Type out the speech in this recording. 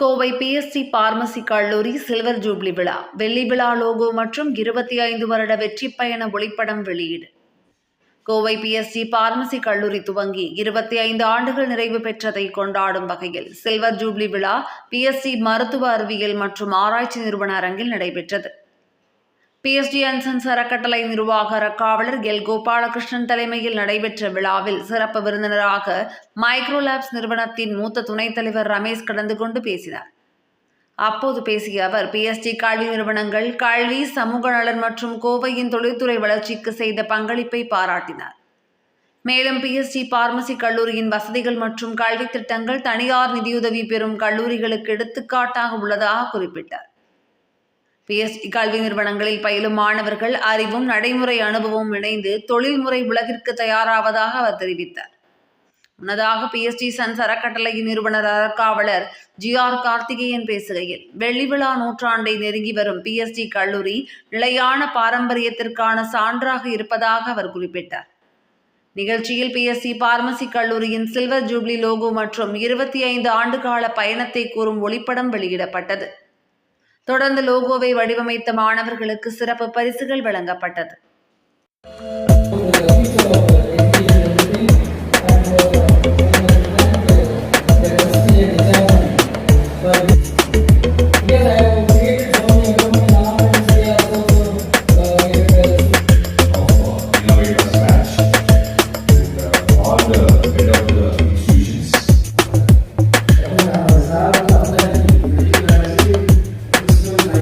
Kovai PSG pharmacy கல்லூரி silver jubilee விழா வெள்ளி விழா லோகோ மற்றும் இருபத்தி ஐந்து வருட வெற்றி பயண ஒளிப்படம் வெளியீடு. கோவை பிஎஸ்சி பார்மசி கல்லூரி துவங்கி இருபத்தி ஐந்து ஆண்டுகள் நிறைவு பெற்றதை கொண்டாடும் வகையில் சில்வர் ஜூப்ளி விழா பிஎஸ்சி மருத்துவ அறிவியல் மற்றும் ஆராய்ச்சி நிறுவன அரங்கில் நடைபெற்றது. பிஎஸ்டி அன்சன்ஸ் அறக்கட்டளை நிர்வாக அறக்காவலர் எல். கோபாலகிருஷ்ணன் தலைமையில் நடைபெற்ற விழாவில் சிறப்பு விருந்தினராக மைக்ரோ லேப்ஸ் நிறுவனத்தின் மூத்த துணைத் தலைவர் ரமேஷ் கலந்து கொண்டு பேசினார். அப்போது பேசிய அவர் பிஎஸ்டி கல்வி நிறுவனங்கள் கல்வி சமூக நலன் மற்றும் கோவையின் தொழில்துறை வளர்ச்சிக்கு செய்த பங்களிப்பை பாராட்டினார். மேலும் பிஎஸ்டி பார்மசி கல்லூரியின் வசதிகள் மற்றும் கல்வி திட்டங்கள் தனியார் நிதியுதவி பெறும் கல்லூரிகளுக்கு எடுத்துக்காட்டாக உள்ளதாக குறிப்பிட்டார். பிஎஸ்டி கல்வி நிறுவனங்களில் பயிலும் மாணவர்கள் அறிவும் நடைமுறை அனுபவமும் இணைந்து தொழில்முறை உலகிற்கு தயாராவதாக அவர் தெரிவித்தார். முன்னதாக பிஎஸ்டி சன்ஸ் அறக்கட்டளையின் நிறுவனர் அறக்காவலர் ஜி ஆர் கார்த்திகேயன் பேசுகையில் வெள்ளி விழா நூற்றாண்டை நெருங்கி வரும் பிஎஸ்டி கல்லூரி நிலையான பாரம்பரியத்திற்கான சான்றாக இருப்பதாக அவர் குறிப்பிட்டார். நிகழ்ச்சியில் பிஎஸ்சி பார்மசி கல்லூரியின் சில்வர் ஜூப்ளி லோகோ மற்றும் இருபத்தி ஐந்து ஆண்டுகால பயணத்தை கூறும் ஒளிப்படம் வெளியிடப்பட்டது. தொடர்ந்து லோகோவை வடிவமைத்த மாணவர்களுக்கு சிறப்பு பரிசுகள் வழங்கப்பட்டது.